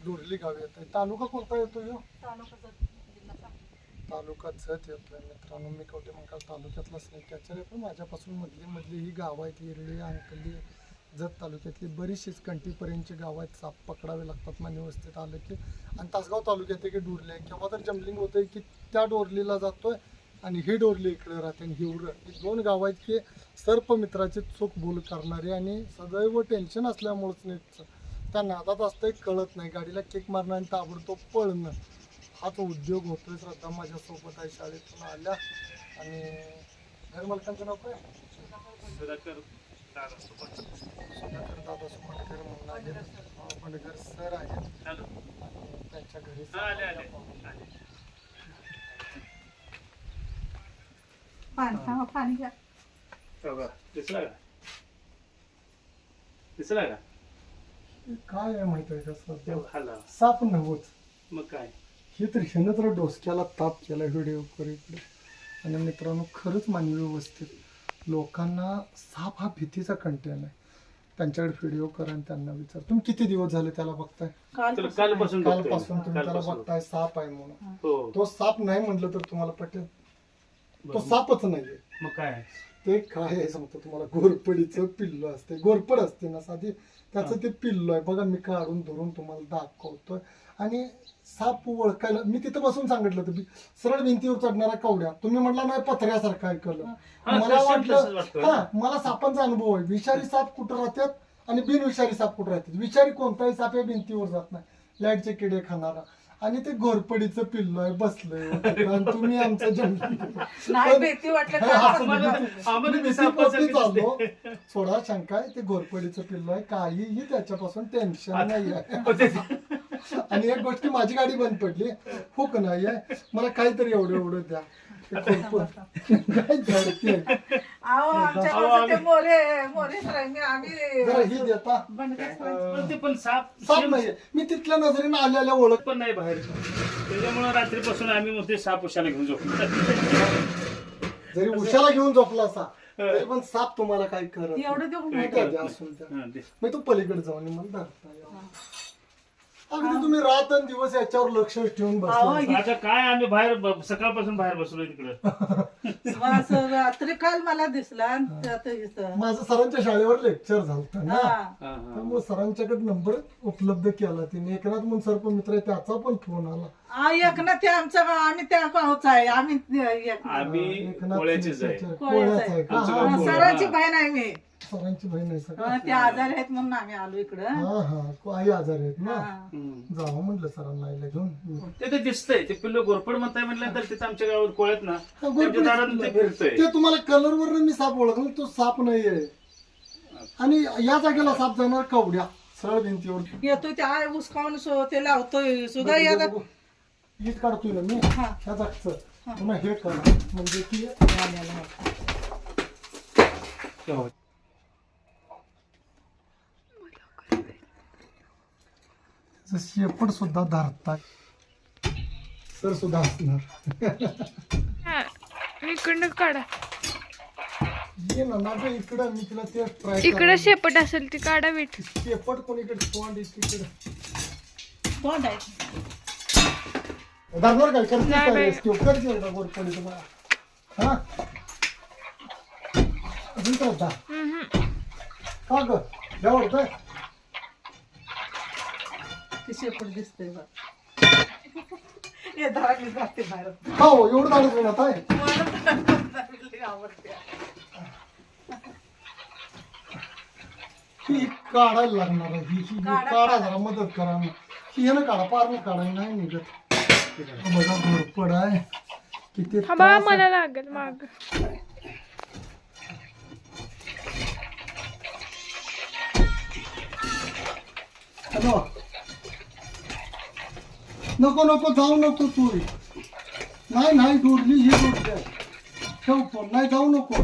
डोरली गावी येत आहे तालुका कोणता येतो ह्यो तालुका जत येतोय मित्रांनो. मी कवटे मंकाळ तालुक्यातलाच नाही त्याच्याने पण माझ्यापासून मधली मधली ही गावं आहेत. हिरळी अंकली जत तालुक्यातली बरीचशीच कंटीपर्यंतची गावं आहेत. साप पकडावे लागतात मान्य व्यवस्थित आलं की. आणि तासगाव तालुक्यात आहे की डोरली आहे. केव्हा तर जमलिंग होतंय की त्या डोरलीला जातोय आणि ही डोरली इकडे राहते आणि हिवरं ही दोन गावं आहेत की सर्पमित्राची चूक भूल करणारी आणि सदैव टेन्शन असल्यामुळेच नाही त्या नादात असतंय कळत नाही. गाडीला किक मारणं आणि ताबडतोब पळणं. हाच उद्योग होतोय. श्रद्धा माझ्यासोबत आहे. शाळेतून आल्या. आणि घर मालकांचं नाव काय? सुधाकर. सुधाकर दादा म्हणून सर आहेत त्यांच्या घरी हा. पाणी पाणी घ्या. हो का? दिसला का? दिसला का? काय आहे माहिती आहे का श्रद्धा तेव्हा खाल्ला साप नव्हत. मग काय? हे तर ह्यानं तर डोसक्याला ताप केला व्हिडिओ इकडे. आणि मित्रांनो खरंच मानवी व्यवस्थित. लोकांना साप हा भीतीचा कंटेन आहे. त्यांच्याकडे व्हिडिओ करा आणि त्यांना विचार. तुम्ही किती दिवस झाले त्याला बघताय? तर कालपासून बघतोय. कालपासून तुम्ही त्याला कालपासून. बघताय साप आहे म्हणून. हो. तो साप नाही म्हटलं तर तुम्हाला पटेल. तो बरं. सापच नाहीये. मग काय? ते काय आहे सांगतो तुम्हाला घोरपडीचं पिल्लं असते. घोरपड असते ना साधी. त्याचं ते पिल्लं आहे. बघा मी काढून धरून तुम्हाला दाखवतोय. आणि साप ओळखायला मी तिथं बसून सांगितलं होतं सरळ भिंतीवर चढणारा कवड्या. तुम्ही म्हटला नाही पत्र्यासारखा ऐकलं. मला वाटलं. हा मला सापांचा अनुभव आहे. विषारी साप कुठं राहतात आणि बिनविषारी साप कुठं राहतात? विषारी कोणताही साप या भिंतीवर जात नाही. लाईटचे किडे खाणारा. आणि ते घोरपडीचं पिल्लं आहे बसलंय आणि तुम्ही आमचं जंगल नाही भीती वाटलं आम्हाला- मी चाललो. शंका आहे ते घोरपडीचं पिल्लं आहे काहीही त्याच्यापासून टेन्शन नाही आहे आणि एक गोष्ट माझी गाडी बंद पडली. हुक नाही आहे मला काहीतरी एवढं एवढं द्या. ते घोरपड. काय धडकी आहे. अहो आमच्या अहो, गावचं ते आम्ही- मोरे मोरे सर आम्ही जरा ही आम्ही देता बंद करायचं. पण ते पण साप मी तिथल्या नजरेनं आल्याला ओळख पण नाही बाहेर त्याच्यामुळे रात्रीपासून आम्ही म्हणते साप उशाला घेऊन झोपतो जरी उशाला घेऊन झोपला असा तरी पण साप तुम्हाला काय करत नाही. एवढं देऊन ठीक आहे, द्या असून द्या. हा, दे. मी तो पलीकडे जाऊन मला धरता येईल. अगदी तुम्ही रात आणि दिवस याच्यावर लक्ष ठेवून अहो, बसला आता काय आम्ही बाहेर ब- सकाळपासून बाहेर बसलोय तिकडं असं रात्री काल मला दिसला आणि त्यात इथं. माझं सरांच्या शाळेवर लेक्चर झालं ना हा. हा, हा. त्यामुळे सरांच्याकडे नंबर उपलब्ध केला तिने एकनाथ म्हणून सर्प मित्र आहे त्याचा पण फोन आला आ, एक ना ते आमचं गाव आम्ही त्या गावच आहे आम्ही एक ना. आम्ही एकनाथ कोळ्याचेच आहे शिंदेच्या- कोळ्याचं कोळ्याचं आहे का? आमचं हा, गाव. कोळ्या. सरांची बहीण आहे मी सरांची बहीण आहे सगळं. ते आजार आहेत म्हणून आम्ही आलो इकडं. हा हा. आई आजार आहेत ना? हा. हम्म. जावं म्हटलं सरांना आईला घेऊन. ते ते दिसतंय. ते पिल्लो गोरपड म्हणताय म्हटल्यानंतर तिथं आमच्या गावात कोळ्यात ना हा, त्यांच्या दारात ते. फिरतोय. ते तुम्हाला कलर वर मी साप ओळखला तो साप नाहीये. आणि या जागेला साप जाणार कवड्या सरळ भिंतीवर. येतो त्या उस्कावून सो ते लावतोय. सुद्धा या हीच काढतोय ना मी? हा. ह्या जागचं. पुन्हा हे करा. म्हणजे की आम्हाला शेपट सुद्धा धरतात. सर सुद्धा असणार. हा, इकडनं काढा. ये ना ना गं इकडं मी तिला ते ट्राय इकडं शेपट असेल ती काढा वीट शेपट कोणीकडे तोंड इकडे तोंड आहे. धरणार काय करते नाही काय बाई. रेस्क्यू करते एवढा गोरपडी तुम्हाला हा? अजून. का ग? ते शेपट दिसतंय बघ. हे धारावी जाते बाहेर. हो एवढं धाडच म्हणत आहे मला आवडते ही काढायला लागणार आहे. ही ही काढा, काढा जरा मदत करा ना. ही हे ना काढा पार नाही काढाय नाही निघत. बघा घोरपड आहे किती हा बघा त्रास आहे. मला लागेल माग. हॅलो. नको नको जाऊ नको तू. नाही नाही डोरली ही डोरली आहे. ठेव फोन. नाही जाऊ नको.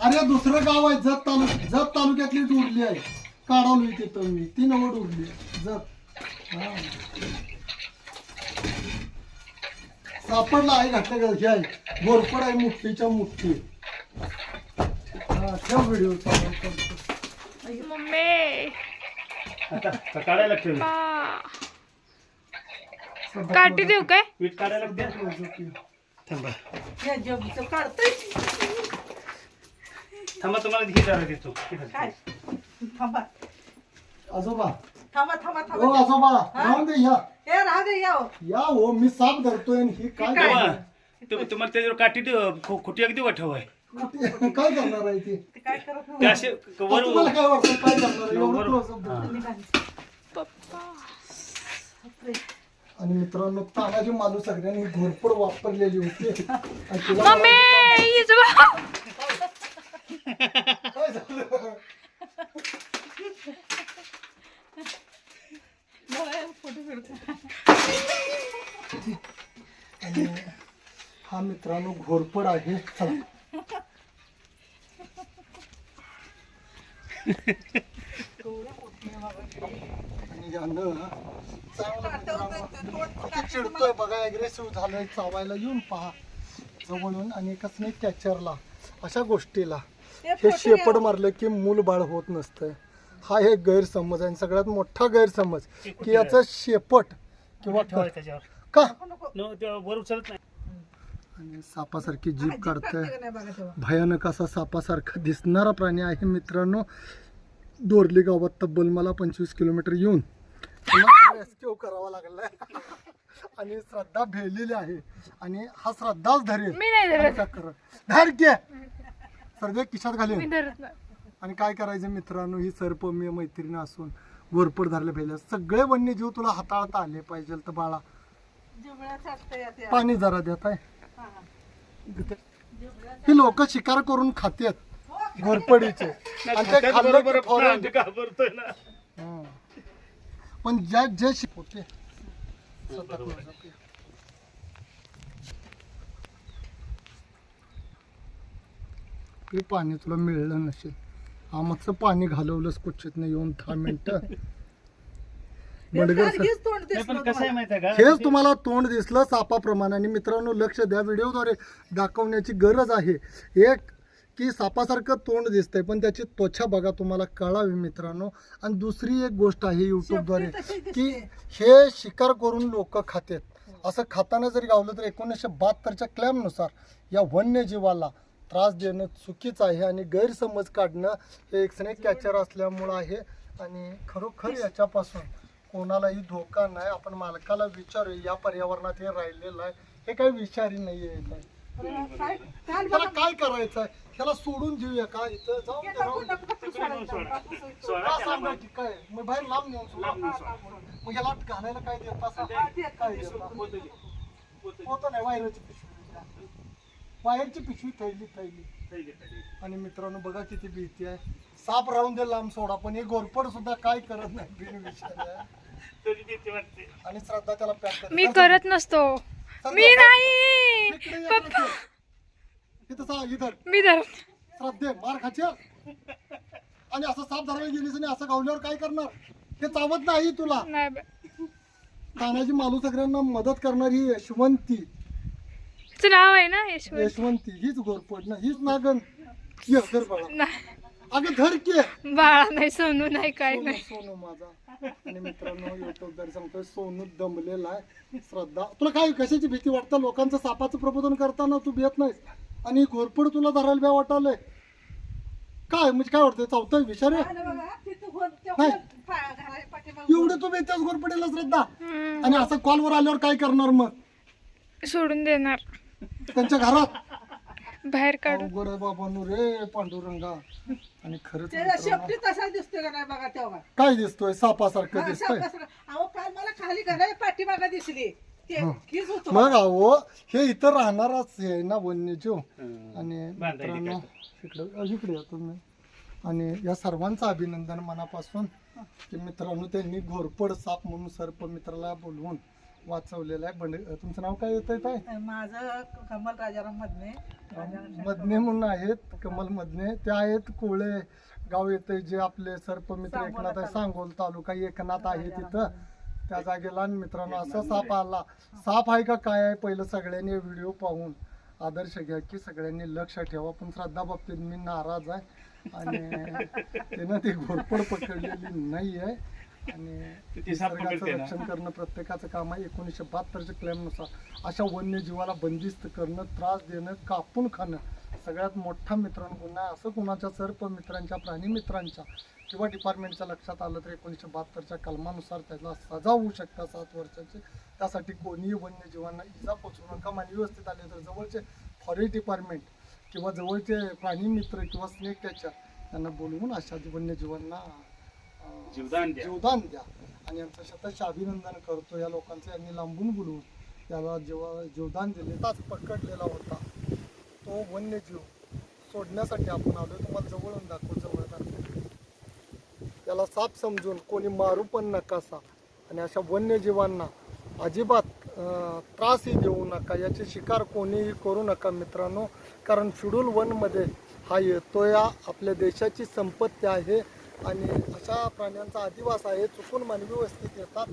अरे दुसरं गाव आहे जत तालुक जत तालुक्यातली डोरली आहे. काढवली तिथं मी. ती नवं डोरली जत. हा. सापडला आहे घातल्या हे आहे. गोरपड आहे मुठ्ठीच्या मुठ्ठी हा ठेव व्हिडिओ मम्मी. काढायला ठेव. काठी देऊ काय? पीठ काढायला द्या थांबा या जगचं काढतोय. थांबा तुम्हाला हे जरा देतो. काय? थांबा. आजोबा. थांबा थांबा हो थांबा आजोबा राहून दे या. ए राहा दे या हो. या हो मी साप धरतोय आणि ही काय काय? तेव्हा करणार? तुम्ही- तुम्हाला त्याच्यावर काठी देऊ- खो- खोटी अगदी वाठव आहे. कुठे- काय करणार आहे ती? ते काय करत ते. असे वर तुम्हाला काय वाटतं काय करणार आहे? एवढं वर- close up हा. बोलतोय. आणि मित्रांनो तानाजी मालू सगळ्यांनी घोरपड वापरलेली होती आणि तिला मम्मी. काय झालं. आणि हा मित्रांनो घोरपड आहे चला आणि यानं चांगलं मित्रांनो किती चिडतोय बघा अग्रेसिव्ह झालंय चावायला येऊन पहा. जवळून आणि एकच नाही कॅचरला अशा गोष्टीला. हे शेपड. मारलं की मूल बाळ होत नसतं हा एक गैरसमज आहे आणि सगळ्यात मोठा गैरसमज की याचं शेपट किंवा ठेवा त्याच्यावर. का? नको, नको. न, ते वर उचलत नाही. आणि सापासारखी जीभ आजी काढतंय. भयानक असा सापासारखा दिसणारा प्राणी आहे मित्रांनो. दोरली गावात तब्बल मला पंचवीस किलोमीटर येऊन. रेस्क्यू करावा लागलाय. आणि श्रद्धा भेलेली आहे. आणि हा श्रद्धाच धरेल. मी नाही धरत. धर के. सर्वे खिशात मी घालेल धरत नाही. आणि काय करायचं मित्रांनो ही सर्प मी मैत्रिणी असून वरपड धरले पाहिजे सगळे वन्यजीव तुला हाताळता आले पाहिजे तर बाळा. जिभळ्याचं असतं या त्या. पाणी जरा देत आहे. हा, हा. ही लोक शिकार करून खातात. घोरपडीचे आणि ते खाल्लं बरोबर की फौरन- आपण घाबरतोय ना. हं. पण ज्या जे शिकवते ते पाणी तुला मिळलं नसेल. आमचं पाणी घालवलंच क्वचित नाही. येऊन दहा मिनिटं. सर हेच तुम्हाला तोंड दिसलं सापाप्रमाणे. आणि मित्रांनो लक्ष द्या. व्हिडिओद्वारे दाखवण्याची गरज आहे. एक की सापासारखं तोंड दिसतंय पण त्याची त्वचा बघा तुम्हाला कळावी मित्रांनो. आणि दुसरी एक गोष्ट आहे युट्यूबद्वारे की. हे शिकार करून लोक खातात. असं खाताना जरी गावलं तर एकोणीसशे बहात्तरच्या क्लॅमनुसार या वन्यजीवाला त्रास देणं चुकीचं आहे आणि गैरसमज काढणं हे एक स्नेक कॅचर असल्यामुळं आहे. आणि खरोखर याच्यापासून कोणालाही धोका नाही. आपण मालकाला विचारू या पर्यावरणात हे राहिलेलं आहे. हे काही विचारी नाही आहे त्याला. काय करायचं आहे ह्याला सोडून देऊया का इथं? जाऊन दे, राहून दे. तास की काय? मग बाहेर लांब नेऊन सोडू. मग याला घालायला काय देत तास काय देत नाही. वायरची पिशवी वायरची पिशवी थैली थैली. आणि मित्रांनो बघा किती भीती आहे. साप राहून दे लांब सोडा पण हे गोरपड सुद्धा काय करत नाही बिनविषारी आणि श्रद्धा त्याला पॅक मी करत नसतो. मी नाही. पप्पा. इथं सा इधर मी धरत श्रद्धे मार खाच्या आणि असं साप धरायला गेलीस आणि असं गावल्यावर काय करणार? हे चावत नाही तुला. नाही बा. तानाजी मालू सगळ्यांना मदत करणारी यशवंती. तिचं नाव आहे ना यशवंत? यशवंती हीच गोरपड ना हीच नागन. ये धर बाळा. नाही अगं धर के. बाळा नाही सोनू नाही काय सोनू नाही. सोनू माझा. आणि मित्रांनो युट्यूब वर सांगतोय सोनू दमलेला आहे. श्रद्धा. तुला काय कशाची भीती वाटतं? लोकांचं सापाचं प्रबोधन करताना तू भेट नाहीस? आणि घोरपड तुला धरायला ब्या वाटालंय काय म्हणजे काय वाटतंय? चावतोय विचारे. एवढे तू भेटतेस घोरपडीला श्रद्धा. आणि असं कॉलवर आल्यावर काय करणार मग? सोडून देणार. त्यांच्या घरात? बाहेर काढून. अवघड आहे बाबांनो रे पांडुरंगा. आणि खरंच शेपटी तसा दिसतोय का नाही बघा तेव्हा? काय दिसतोय? सापासारखं दिसतंय. अहो काल मला खाली घालाय पाठीमागा दिसली. ते हीच होतो. मग अहो हे इथं राहणारच आहे ना वन्यजीव. हं. आणि बांधायला मित्रांनो इकडे इकडे या तुम्ही. आणि या सर्वांचं अभिनंदन मनापासून की मित्रांनो त्यांनी घोरपड साप म्हणून सर्प मित्राला बोलवून वाचवलेलं आहे. बंड तुमचं नाव काय येतंय काय माझं कमल राजाराम मधने. मदने म्हणून आहेत कमल मदने ते आहेत कोळे गाव येते जे आपले सर्पमित्र एकनाथ आहे. सांगोल तालुका एकनाथ आहे तिथं. त्या जागेला आणि मित्रांनो असा साप आला. साप आहे का काय आहे? पहिलं सगळ्यांनी व्हिडिओ पाहून आदर्श घ्या की सगळ्यांनी लक्ष ठेवा. पण श्रद्धा बाबतीत मी नाराज आहे. आणि त्यानं ती घोरपड पकडलेली नाही आहे आणि निसर्गाचं. रक्षण करणं प्रत्येकाचं काम आहे. एकोणीसशे बहात्तरच्या क्लेमनुसार अशा वन्यजीवाला बंदिस्त करणं त्रास देणं कापून खाणं सगळ्यात मोठा मित्रांनो गुन्हा. असं कुणाच्या सर्प मित्रांच्या प्राणी मित्रांच्या किंवा डिपार्टमेंटच्या लक्षात आलं तर एकोणीसशे बहात्तरच्या कलमानुसार त्याला सजा होऊ शकता सात वर्षाची त्यासाठी कोणीही वन्यजीवांना इजा पोचवू नका आणि व्यवस्थित आले तर जवळचे फॉरेस्ट डिपार्टमेंट किंवा जवळचे प्राणी मित्र किंवा स्नेक कॅचर यांना बोलवून अशा वन्यजीवांना जीवदान द्या. जीवदान द्या आणि यांचं शतश अभिनंदन करतो या लोकांचं यांनी लांबून बोलवून त्याला जेव्हा जीवदान दिले ताच पकडलेला होता तो वन्यजीव सोडण्यासाठी आपण आलो तुम्हाला जवळून दाखवू जवळ दाखवू त्याला साप समजून कोणी मारू पण नकासा आणि अशा वन्यजीवांना अजिबात त्रासही देऊ नका. याची शिकार कोणीही करू नका मित्रांनो. कारण शेड्यूल वनमध्ये हा येतो या आपल्या देशाची संपत्ती आहे. आणि अशा प्राण्यांचा अधिवास आहे चुकून मानवी वस्तीत येतात.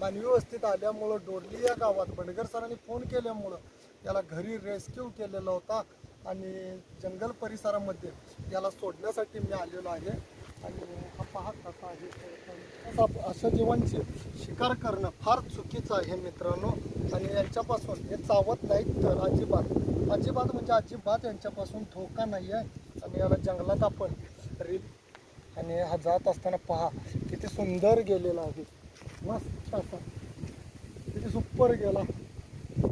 मानवी वस्तीत आल्यामुळं डोरली या गावात. बडगर सरांनी फोन केल्यामुळं याला घरी रेस्क्यू केलेला होता आणि जंगल परिसरामध्ये याला सोडण्यासाठी मी आलेलो आहे. आणि हा पाहत कसा आहे अशा जीवांची शिकार करणं फार चुकीचं आहे मित्रांनो. आणि यांच्यापासून हे चावत नाहीत तर अजिबात. अजिबात म्हणजे अजिबात यांच्यापासून धोका नाही आहे. आणि याला जंगलात आपण रि आणि हा जात असताना पहा किती सुंदर गेलेला आहे. मस्त असा. किती सुपर गेला.